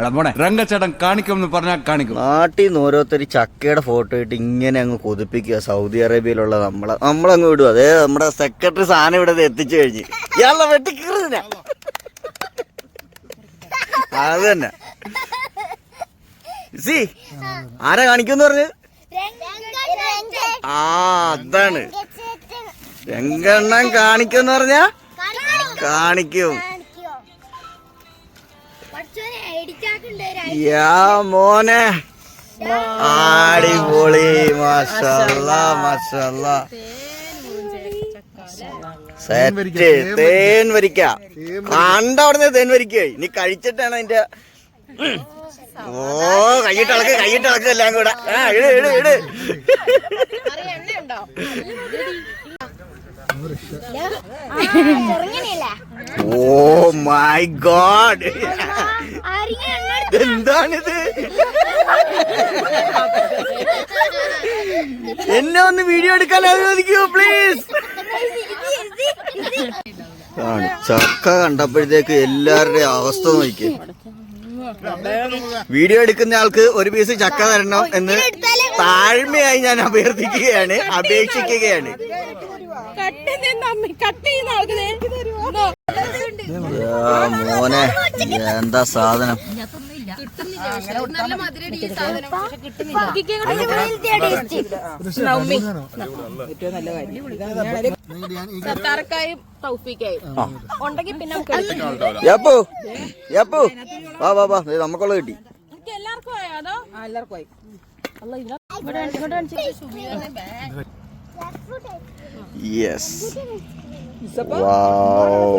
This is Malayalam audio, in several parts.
രംഗച്ചേട്ടൻ കാണിക്കുമെന്ന് പറഞ്ഞാൽ കാണിക്കും. നാട്ടിൽ നിന്ന് ഓരോരുത്തർ ചക്കയുടെ ഫോട്ടോ ഇട്ട് ഇങ്ങനെ അങ്ങ് കൊതിപ്പിക്കുക. സൗദി അറേബ്യയിലുള്ള നമ്മളെ നമ്മളങ്ങ് വിടുക അതേ നമ്മുടെ സെക്രട്ടറി സാധനം ഇവിടെ എത്തിച്ചു കഴിഞ്ഞ്. ഇയാളെ വെട്ടിക്കീറുന്ന. അത് തന്നെ. സി ആരാ കാണിക്കുമെന്ന് പറഞ്ഞു? ആ അതാണ്. രംഗണ്ണം കാണിക്കുമെന്ന് പറഞ്ഞാ കാണിക്കും. യാ മോനെ. അടിപൊളി മാഷല്ല മാഷല്ല. സെറ്റ് തേൻ വരിക്ക കണ്ട അവിടുന്ന് തേൻ വരിക്ക. ഇനി കഴിച്ചിട്ടാണ് അതിന്റെ ഓ കൈയിട്ടിളക്ക് കൈയിട്ടിളക്ക് എല്ലാം കൂടെ. ആ ഇട് ഇട് ഇട്. Oh my God. എന്താണിത്? എന്നെ ഒന്ന് വീഡിയോ എടുക്കാൻ അനുവദിക്കൂ പ്ലീസ് ചക്ക കണ്ടപ്പോഴത്തേക്ക് എല്ലാവരുടെയും അവസ്ഥ നോക്കി. വീഡിയോ എടുക്കുന്ന ആൾക്ക് ഒരു പീസ് ചക്ക തരണം എന്ന് താഴ്മയായി ഞാൻ അഭ്യർത്ഥിക്കുകയാണ് അപേക്ഷിക്കുകയാണ്. മോനെ എന്താ സാധനം? സർക്കാർക്കായും തൗഫീക്കായും. ഉണ്ടെങ്കിൽ പിന്നെ വാ വാ വാ നമുക്കുള്ള കിട്ടി. എല്ലാവർക്കും ആയോ അതോ? എല്ലാവർക്കും ആയി. യെസ് വാവ്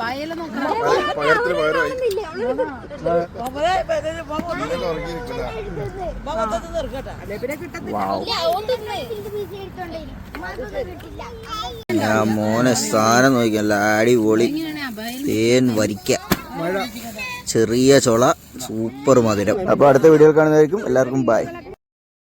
അബായയിൽ നോക്കണം. ഞാൻ മോനെ സ്ഥാനം നോക്കിയല്ല അടിപൊളി. തേൻ വരിക്ക. ചെറിയ ചൊള സൂപ്പർ മധുരം. അപ്പൊ അടുത്ത വീഡിയോ കാണുന്നതായിരിക്കും. എല്ലാവർക്കും ബൈ